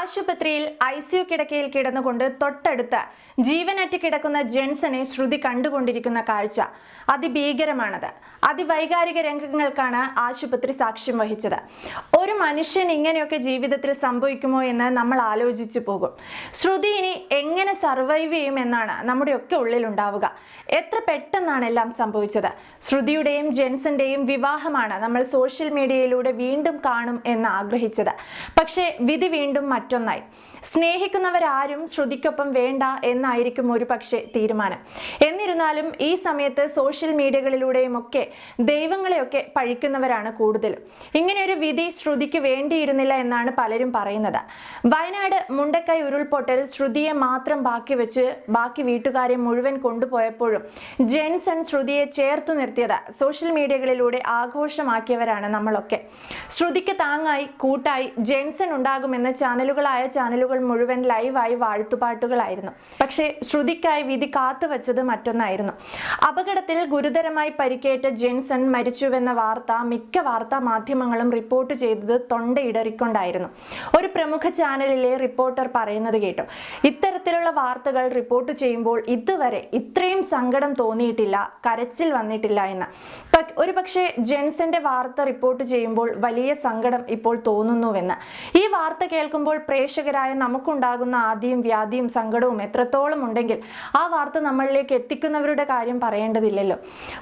ആശുപത്രിയിൽ I see you കിടക്കയിൽ കിടന്നുകൊണ്ട് തൊട്ടടുത്ത് ജീവനറ്റ് കിടക്കുന്ന ജെൻസനെ ശ്രുതി കണ്ടുകൊണ്ടിരിക്കുന്ന കാഴ്ച. അതിഭീകരമാണത്. അതിവൈകാരിക രംഗങ്ങൾക്കാണ് ആശുപത്രി സാക്ഷ്യം വഹിച്ചത്. ഒരു മനുഷ്യൻ ഇങ്ങനെയൊക്കെ ജീവിതത്തിൽ സംഭവിക്കുമോ എന്ന് നമ്മൾ ആലോചിച്ചു പോകും. ശ്രുതി ഇനി എങ്ങനെ സർവൈവ് ചെയ്യും എന്നാണ് നമ്മുടെയൊക്കെ ഉള്ളിലുണ്ടാവുക. എത്ര പെട്ടെന്നാണ് എല്ലാം സംഭവിച്ചത്? ശ്രുതിയുടെയും ജെൻസന്റെയും വിവാഹമാണ് നമ്മൾ സോഷ്യൽ മീഡിയയിലൂടെ വീണ്ടും കാണും എന്ന് ആഗ്രഹിച്ചത്. പക്ഷേ വിധി വീണ്ടും മറ്റൊന്നായി. സ്നേഹിക്കുന്നവരാരും ശ്രുതിക്കൊപ്പം വേണ്ട എന്നായിരിക്കും ഒരു പക്ഷേ തീരുമാനം. എന്നിരുന്നാലും ഈ സമയത്ത് സോഷ്യൽ മീഡിയകളിലൂടെയും ഒക്കെ ദൈവങ്ങളെയൊക്കെ പഴിക്കുന്നവരാണ് കൂടുതലും. ഒരു വിധി ശ്രുതിക്ക് വേണ്ടിയിരുന്നില്ല എന്നാണ് പലരും പറയുന്നത്. വയനാട് മുണ്ടക്കൈ ഉരുൾപൊട്ടൽ ശ്രുതിയെ മാത്രം ബാക്കി വെച്ച് ബാക്കി വീട്ടുകാരെ മുഴുവൻ കൊണ്ടുപോയപ്പോഴും ജെൻസൺ ശ്രുതിയെ ചേർത്തു നിർത്തിയത് സോഷ്യൽ മീഡിയകളിലൂടെ ആഘോഷമാക്കിയവരാണ് നമ്മളൊക്കെ. ശ്രുതിക്ക് താങ്ങായി കൂട്ടായി ജെൻസൺ ഉണ്ടാകുമെന്ന് ചാനലുകളായ ചാനലുകൾ മുഴുവൻ ലൈവായി വാഴ്ത്തുപാട്ടുകളായിരുന്നു. പക്ഷേ ശ്രുതിക്കായി വിധി കാത്തുവച്ചത് മറ്റൊന്നായിരുന്നു. അപകടത്തിൽ ഗുരുതരമായി പരിക്കേറ്റ ജെൻസൺ മരിച്ചുവെന്ന വാർത്ത മിക്ക വാർത്താ മാധ്യമങ്ങളും റിപ്പോർട്ട് ചെയ്തത് തൊണ്ടയിടറിക്കൊണ്ടായിരുന്നു. ഒരു പ്രമുഖ ചാനലിലെ റിപ്പോർട്ടർ പറയുന്നത് കേട്ടു. ഇത്തരത്തിലുള്ള വാർത്തകൾ റിപ്പോർട്ട് ചെയ്യുമ്പോൾ ഇതുവരെ ഇത്രയും സങ്കടം തോന്നിയിട്ടില്ല കരച്ചിൽ വന്നിട്ടില്ല എന്ന്. ഒരു പക്ഷേ ജെൻസന്റെ വാർത്ത റിപ്പോർട്ട് ചെയ്യുമ്പോൾ വലിയ സങ്കടം ഇപ്പോൾ തോന്നുന്നുവെന്ന്. ഈ വാർത്ത കേൾക്കുമ്പോൾ പ്രേക്ഷകരായ നമുക്കുണ്ടാകുന്ന ആദ്യം വ്യാധിയും സങ്കടവും എത്രത്തോളം ഉണ്ടെങ്കിൽ ആ വാർത്ത നമ്മളിലേക്ക് എത്തിക്കുന്നവരുടെ കാര്യം പറയേണ്ടതില്ലല്ലോ.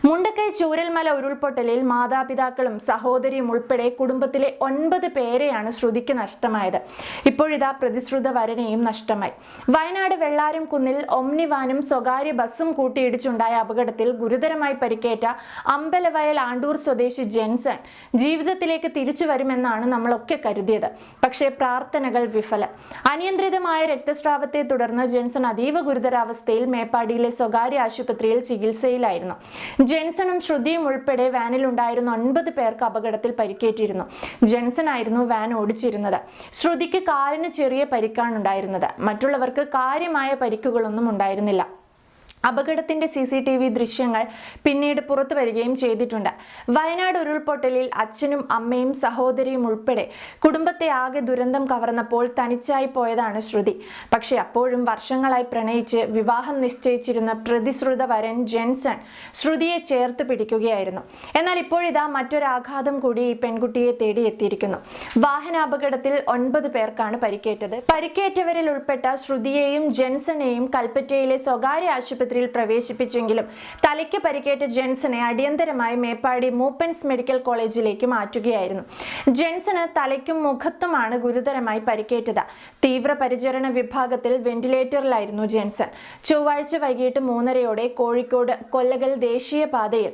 മുണ്ടക്കൈ ചൂരൽമല ഉരുൾപൊട്ടലിൽ മാതാപിതാക്കളും സഹോദരിയും ഉൾപ്പെടെ കുടുംബത്തിലെ ഒൻപത് പേരെയാണ് ശ്രുതിക്ക് നഷ്ടമായത്. ഇപ്പോഴിതാ പ്രതിശ്രുത വരനെയും നഷ്ടമായി. വയനാട് വെള്ളാരം കുന്നിൽ ഒംനിവാനും സ്വകാര്യ ബസ്സും കൂട്ടിയിടിച്ചുണ്ടായ അപകടത്തിൽ ഗുരുതരമായി പരിക്കേറ്റ അമ്പലവയൽ ആണ്ടൂർ സ്വദേശി ജെൻസൺ ജീവിതത്തിലേക്ക് തിരിച്ചു വരുമെന്നാണ് നമ്മളൊക്കെ കരുതിയത്. പക്ഷേ പ്രാർത്ഥനകൾ വിഫലം. അനിയന്ത്രിതമായ രക്തസ്രാവത്തെ തുടർന്ന് ജെൻസൺ അതീവ ഗുരുതരാവസ്ഥയിൽ മേപ്പാടിയിലെ സ്വകാര്യ ആശുപത്രിയിൽ ചികിത്സയിലായിരുന്നു. ജെൻസണും ശ്രുതിയും ഉൾപ്പെടെ വാനിൽ ഉണ്ടായിരുന്ന ഒൻപത് പേർക്ക് അപകടത്തിൽ പരിക്കേറ്റിരുന്നു. ജെൻസൺ ആയിരുന്നു വാൻ ഓടിച്ചിരുന്നത്. ശ്രുതിക്ക് കാലിന് ചെറിയ പരിക്കാണ് ഉണ്ടായിരുന്നത് മറ്റുള്ളവർക്ക് കാര്യമായ പരിക്കുകളൊന്നും ഉണ്ടായിരുന്നില്ല. അപകടത്തിന്റെ സി സി ടി വി ദൃശ്യങ്ങൾ പിന്നീട് പുറത്തു വരികയും ചെയ്തിട്ടുണ്ട്. വയനാട് ഉരുൾപൊട്ടലിൽ അച്ഛനും അമ്മയും സഹോദരിയും ഉൾപ്പെടെ കുടുംബത്തെ ആകെ ദുരന്തം കവർന്നപ്പോൾ തനിച്ചായി പോയതാണ് ശ്രുതി. പക്ഷെ അപ്പോഴും വർഷങ്ങളായി പ്രണയിച്ച് വിവാഹം നിശ്ചയിച്ചിരുന്ന പ്രതിശ്രുത വരൻ ജെൻസൺ ശ്രുതിയെ ചേർത്ത് പിടിക്കുകയായിരുന്നു. എന്നാൽ ഇപ്പോഴിതാ മറ്റൊരാഘാതം കൂടി ഈ പെൺകുട്ടിയെ തേടിയെത്തിയിരിക്കുന്നു. വാഹനാപകടത്തിൽ ഒൻപത് പേർക്കാണ് പരിക്കേറ്റത്. പരിക്കേറ്റവരിൽ ഉൾപ്പെട്ട ശ്രുതിയെയും ജെൻസണെയും കൽപ്പറ്റയിലെ സ്വകാര്യ ആശുപത്രിയിൽ പ്രവേശിപ്പിച്ചെങ്കിലും തലയ്ക്ക് പരിക്കേറ്റ ജെൻസനെ അടിയന്തരമായി മേപ്പാടി മൂപ്പൻസ് മെഡിക്കൽ കോളേജിലേക്ക് മാറ്റുകയായിരുന്നു. ജെൻസന് തലയ്ക്കും മുഖത്തുമാണ് ഗുരുതരമായി പരിക്കേറ്റത്. തീവ്രപരിചരണ വിഭാഗത്തിൽ വെന്റിലേറ്ററിലായിരുന്നു ജെൻസൺ. ചൊവ്വാഴ്ച വൈകിട്ട് മൂന്നരയോടെ കോഴിക്കോട് കൊല്ലകൽ ദേശീയപാതയിൽ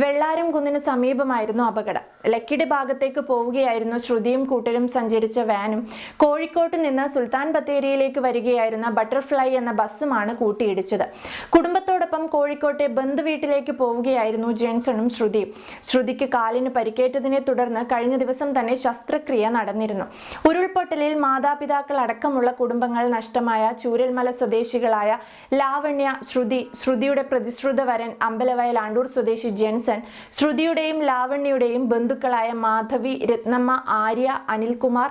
വെള്ളാരം കുന്നിന് സമീപമായിരുന്നു അപകടം. ലക്കിടി ഭാഗത്തേക്ക് പോവുകയായിരുന്നു ശ്രുതിയും കൂട്ടരും സഞ്ചരിച്ച വാനും. കോഴിക്കോട്ട് നിന്ന് സുൽത്താൻ ബത്തേരിയിലേക്ക് വരികയായിരുന്ന ബട്ടർഫ്ലൈ എന്ന ബസ്സുമാണ് കൂട്ടിയിടിച്ചത്. കുടുംബത്തോടൊപ്പം കോഴിക്കോട്ടെ ബന്ധുവീട്ടിലേക്ക് പോവുകയായിരുന്നു ജെൻസണും ശ്രുതിയും ശ്രുതിക്ക് കാലിന് പരിക്കേറ്റതിനെ തുടർന്ന് കഴിഞ്ഞ ദിവസം തന്നെ ശസ്ത്രക്രിയ നടന്നിരുന്നു. ഉരുൾപൊട്ടലിൽ മാതാപിതാക്കൾ അടക്കമുള്ള കുടുംബങ്ങൾ നഷ്ടമായ ചൂരൽമല സ്വദേശികളായ ലാവണ്യ ശ്രുതി ശ്രുതിയുടെ പ്രതിശ്രുത വരൻ അമ്പലവയൽ ആണ്ടൂർ സ്വദേശി ജെൻസൺ ശ്രുതിയുടെയും ലാവണ്യയുടെയും ബന്ധുക്കളായ മാധവി രത്നമ്മ ആര്യ അനിൽകുമാർ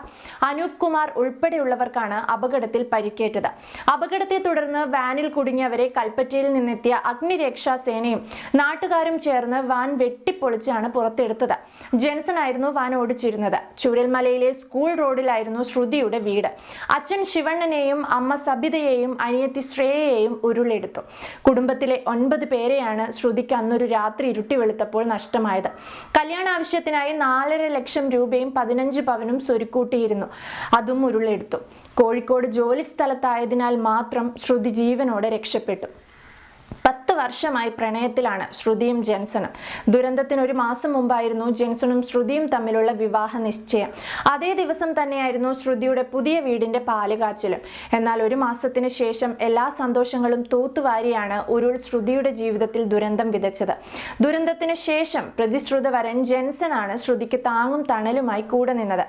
അനൂപ് കുമാർ ഉൾപ്പെടെയുള്ളവർക്കാണ് അപകടത്തിൽ പരിക്കേറ്റത്. അപകടത്തെ തുടർന്ന് വാനിൽ കുടുങ്ങിയവരെ കൽപ്പറ്റയിൽ നിന്നെത്തിയ അഗ്നിരക്ഷാ സേനയും നാട്ടുകാരും ചേർന്ന് വാൻ വെട്ടിപ്പൊളിച്ചാണ് പുറത്തെടുത്തത്. ജെൻസൺ ആയിരുന്നു വാൻ ഓടിച്ചിരുന്നത്. ചൂരൽമലയിലെ സ്കൂൾ റോഡിലായിരുന്നു ശ്രുതിയുടെ വീട്. അച്ഛൻ ശിവണ്ണനെയും അമ്മ സബിതയെയും അനിയത്തി ശ്രേയയെയും ഉരുളെടുത്തു. കുടുംബത്തിലെ ഒൻപത് പേരെയാണ് ശ്രുതിക്ക് അന്നൊരു രാത്രി ഇരുട്ടി വെളുത്തപ്പോൾ നഷ്ടമായത്. കല്യാണ ആവശ്യത്തിനായി നാലര ലക്ഷം രൂപയും പതിനഞ്ച് പവനും സ്വരുക്കൂട്ടിയിരുന്നു. അതും ഉരുളെടുത്തു. കോഴിക്കോട് ജോലി സ്ഥലത്തായതിനാൽ മാത്രം ശ്രുതി ജീവനോടെ രക്ഷപ്പെട്ടു. വർഷമായി പ്രണയത്തിലാണ് ശ്രുതിയും ജെൻസണും. ദുരന്തത്തിന് ഒരു മാസം മുമ്പായിരുന്നു ജെൻസണും ശ്രുതിയും തമ്മിലുള്ള വിവാഹ നിശ്ചയം. അതേ ദിവസം തന്നെയായിരുന്നു ശ്രുതിയുടെ പുതിയ വീടിന്റെ പാലുകാച്ചിലും. എന്നാൽ ഒരു മാസത്തിന് ശേഷം എല്ലാ സന്തോഷങ്ങളും തൂത്തുവാരിയാണ് ഉരുൾ ശ്രുതിയുടെ ജീവിതത്തിൽ ദുരന്തം വിതച്ചത്. ദുരന്തത്തിന് ശേഷം പ്രതിശ്രുത വരൻ ജെൻസൺ ആണ് ശ്രുതിക്ക് താങ്ങും തണലുമായി കൂടെ നിന്നത്.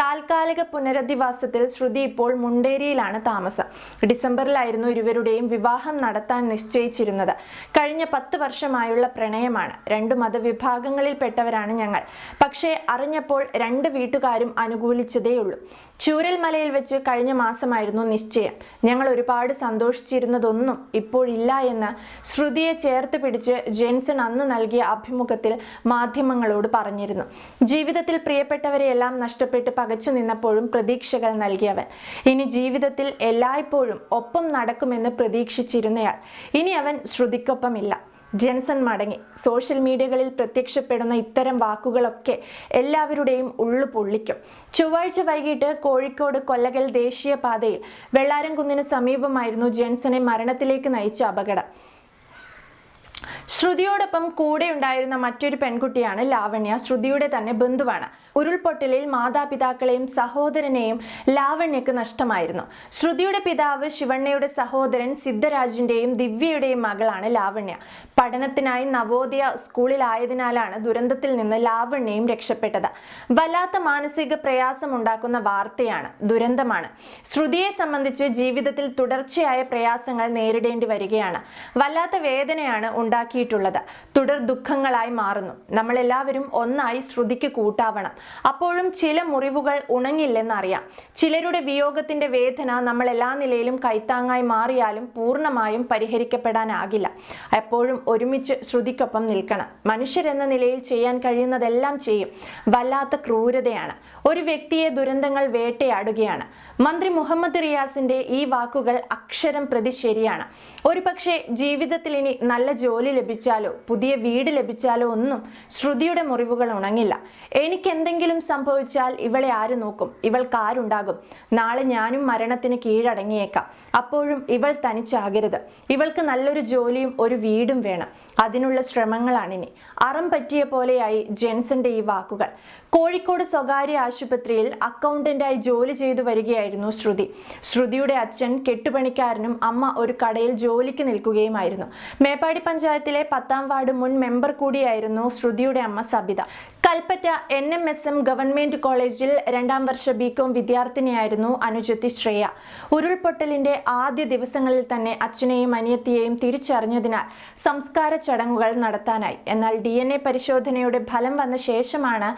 താൽക്കാലിക പുനരധിവാസത്തിൽ ശ്രുതി ഇപ്പോൾ മുണ്ടേരിയിലാണ് താമസം. ഡിസംബറിലായിരുന്നു ഇരുവരുടെയും വിവാഹം നടത്താൻ നിശ്ചയിച്ചിരുന്നത്. കഴിഞ്ഞ പത്ത് വർഷമായുള്ള പ്രണയമാണ്. രണ്ടു മതവിഭാഗങ്ങളിൽപ്പെട്ടവരാണ് ഞങ്ങൾ. പക്ഷേ അറിഞ്ഞപ്പോൾ രണ്ട് വീട്ടുകാരും അനുകൂലിച്ചതേയുള്ളൂ. ചൂരൽമലയിൽ വെച്ച് കഴിഞ്ഞ മാസമായിരുന്നു നിശ്ചയം. ഞങ്ങൾ ഒരുപാട് സന്തോഷിച്ചിരുന്നതൊന്നും ഇപ്പോഴില്ല എന്ന് ശ്രുതിയെ ചേർത്ത് പിടിച്ച് ജെൻസൺ അന്ന് നൽകിയ അഭിമുഖത്തിൽ മാധ്യമങ്ങളോട് പറഞ്ഞിരുന്നു. ജീവിതത്തിൽ പ്രിയപ്പെട്ടവരെയെല്ലാം നഷ്ടപ്പെട്ട് പകച്ചു നിന്നപ്പോഴും പ്രതീക്ഷകൾ നൽകിയവൻ. ഇനി ജീവിതത്തിൽ എല്ലായ്പ്പോഴും ഒപ്പം നടക്കുമെന്ന് പ്രതീക്ഷിച്ചിരുന്നയാൾ. ഇനി അവൻ ശ്രുതിക്കൊപ്പമില്ല ജെൻസൺ മടങ്ങി. സോഷ്യൽ മീഡിയകളിൽ പ്രത്യക്ഷപ്പെടുന്ന ഇത്തരം വാക്കുകളൊക്കെ എല്ലാവരുടെയും ഉള്ളു പൊള്ളിക്കും. ചൊവ്വാഴ്ച വൈകിട്ട് കോഴിക്കോട് കൊല്ലകൽ ദേശീയപാതയിൽ വെള്ളാരംകുന്നിന് സമീപമായിരുന്നു ജെൻസനെ മരണത്തിലേക്ക് നയിച്ച അപകടം. ശ്രുതിയോടൊപ്പം കൂടെ ഉണ്ടായിരുന്ന മറ്റൊരു പെൺകുട്ടിയാണ് ലാവണ്യ. ശ്രുതിയുടെ തന്നെ ബന്ധുവാണ്. ഉരുൾപൊട്ടലിൽ മാതാപിതാക്കളെയും സഹോദരനെയും ലാവണ്യക്ക് നഷ്ടമായിരുന്നു. ശ്രുതിയുടെ പിതാവ് ശിവണ്ണയുടെ സഹോദരൻ സിദ്ധരാജിന്റെയും ദിവ്യയുടെയും മകളാണ് ലാവണ്യ. പഠനത്തിനായി നവോദയ സ്കൂളിലായതിനാലാണ് ദുരന്തത്തിൽ നിന്ന് ലാവണ്യയും രക്ഷപ്പെട്ടത്. വല്ലാത്ത മാനസിക പ്രയാസം ഉണ്ടാക്കുന്ന വാർത്തയാണ് ദുരന്തമാണ്. ശ്രുതിയെ സംബന്ധിച്ച് ജീവിതത്തിൽ തുടർച്ചയായ പ്രയാസങ്ങൾ നേരിടേണ്ടി വരികയാണ്. വല്ലാത്ത വേദനയാണ് ഉണ്ടാക്കിയിട്ടുള്ളത് തുടർ ദുഃഖങ്ങളായി മാറുന്നു. നമ്മളെല്ലാവരും ഒന്നായി ശ്രുതിക്ക് കൂട്ടാവണം. അപ്പോഴും ചില മുറിവുകൾ ഉണങ്ങില്ലെന്നറിയാം. ചിലരുടെ വിയോഗത്തിന്റെ വേദന നമ്മൾ എല്ലാ നിലയിലും കൈത്താങ്ങായി മാറിയാലും പൂർണമായും പരിഹരിക്കപ്പെടാനാകില്ല. എപ്പോഴും ഒരുമിച്ച് ശ്രുതിക്കൊപ്പം നിൽക്കണം. മനുഷ്യരെന്ന നിലയിൽ ചെയ്യാൻ കഴിയുന്നതെല്ലാം ചെയ്യും. വല്ലാത്ത ക്രൂരതയാണ്. ഒരു വ്യക്തിയെ ദുരന്തങ്ങൾ വേട്ടയാടുകയാണ്. മന്ത്രി മുഹമ്മദ് റിയാസിന്റെ ഈ വാക്കുകൾ അക്ഷരം പ്രതി ശരിയാണ്. ഒരുപക്ഷെ ജീവിതത്തിൽ ഇനി നല്ല ജോലി ലഭിച്ചാലോ പുതിയ വീട് ലഭിച്ചാലോ ഒന്നും ശ്രുതിയുടെ മുറിവുകൾ ഉണങ്ങില്ല. എനിക്ക് എന്തെങ്കിലും സംഭവിച്ചാൽ ഇവളെ ആര് നോക്കും? ഇവൾക്ക് ആരുണ്ടാകും? നാളെ ഞാനും മരണത്തിന് കീഴടങ്ങിയേക്കാം. അപ്പോഴും ഇവൾ തനിച്ചാകരുത്. ഇവൾക്ക് നല്ലൊരു ജോലിയും ഒരു വീടും വേണം. അതിനുള്ള ശ്രമങ്ങളാണിനി. അറം പറ്റിയ പോലെയായി ജെൻസന്റെ ഈ വാക്കുകൾ. കോഴിക്കോട് സ്വകാര്യ ആശുപത്രിയിൽ അക്കൗണ്ടന്റായി ജോലി ചെയ്തു വരികയായിരുന്നു ശ്രുതി. ശ്രുതിയുടെ അച്ഛൻ കെട്ടുപണിക്കാരനും അമ്മ ഒരു കടയിൽ ജോലിക്ക് നിൽക്കുകയുമായിരുന്നു. മേപ്പാടി പഞ്ചായത്തിലെ പത്താം വാർഡ് മുൻ മെമ്പർ കൂടിയായിരുന്നു ശ്രുതിയുടെ അമ്മ Sabitha. Kalpetta N M S M government കോളേജിൽ രണ്ടാം വർഷ ബി കോം വിദ്യാർത്ഥിനിയായിരുന്നു അനുജത്തി ശ്രേയ. ഉരുൾപൊട്ടലിന്റെ ആദ്യ ദിവസങ്ങളിൽ തന്നെ അച്ഛനെയും അനിയത്തിയെയും തിരിച്ചറിഞ്ഞതിനാൽ സംസ്കാര ചടങ്ങുകൾ നടത്താനായി. എന്നാൽ ഡി പരിശോധനയുടെ ഫലം വന്ന ശേഷമാണ്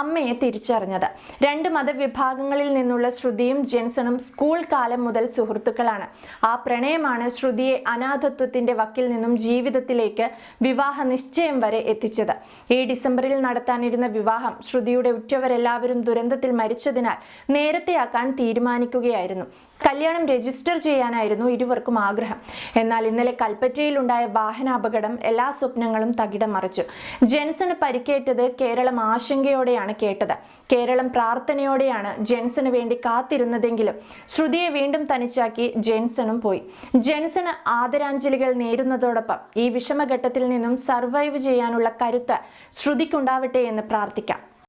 അമ്മയെ തിരിച്ചറിഞ്ഞത്. രണ്ട് മതവിഭാഗങ്ങളിൽ നിന്നുള്ള ശ്രുതിയും ജെൻസണും സ്കൂൾ കാലം മുതൽ സുഹൃത്തുക്കളാണ്. ആ പ്രണയമാണ് ശ്രുതിയെ അനാഥത്വത്തിന്റെ വക്കിൽ നിന്നും ജീവിതത്തിലേക്ക് വിവാഹ നിശ്ചയം വരെ എത്തിച്ചത്. ഈ ഡിസംബറിൽ നടത്താനിരുന്ന വിവാഹം ശ്രുതിയുടെ ഉറ്റവരെല്ലാവരും ദുരന്തത്തിൽ മരിച്ചതിനാൽ നേരത്തെയാക്കാൻ തീരുമാനിക്കുകയായിരുന്നു. കല്യാണം രജിസ്റ്റർ ചെയ്യാനായിരുന്നു ഇരുവർക്കും ആഗ്രഹം. എന്നാൽ ഇന്നലെ കൽപ്പറ്റയിലുണ്ടായ വാഹനാപകടം എല്ലാ സ്വപ്നങ്ങളും തകിടം മറിച്ചു. ജെൻസന് പരിക്കേറ്റത് കേരളം ആശങ്കയോടെയാണ് കേട്ടത്. കേരളം പ്രാർത്ഥനയോടെയാണ് ജെൻസന് വേണ്ടി കാത്തിരുന്നതെങ്കിലും ശ്രുതിയെ വീണ്ടും തനിച്ചാക്കി ജെൻസണും പോയി. ജെൻസണ് ആദരാഞ്ജലികൾ നേരുന്നതോടൊപ്പം ഈ വിഷമഘട്ടത്തിൽ നിന്നും സർവൈവ് ചെയ്യാനുള്ള കരുത്ത് ശ്രുതിക്കുണ്ടാവട്ടെ എന്ന് പ്രാർത്ഥിക്കാം.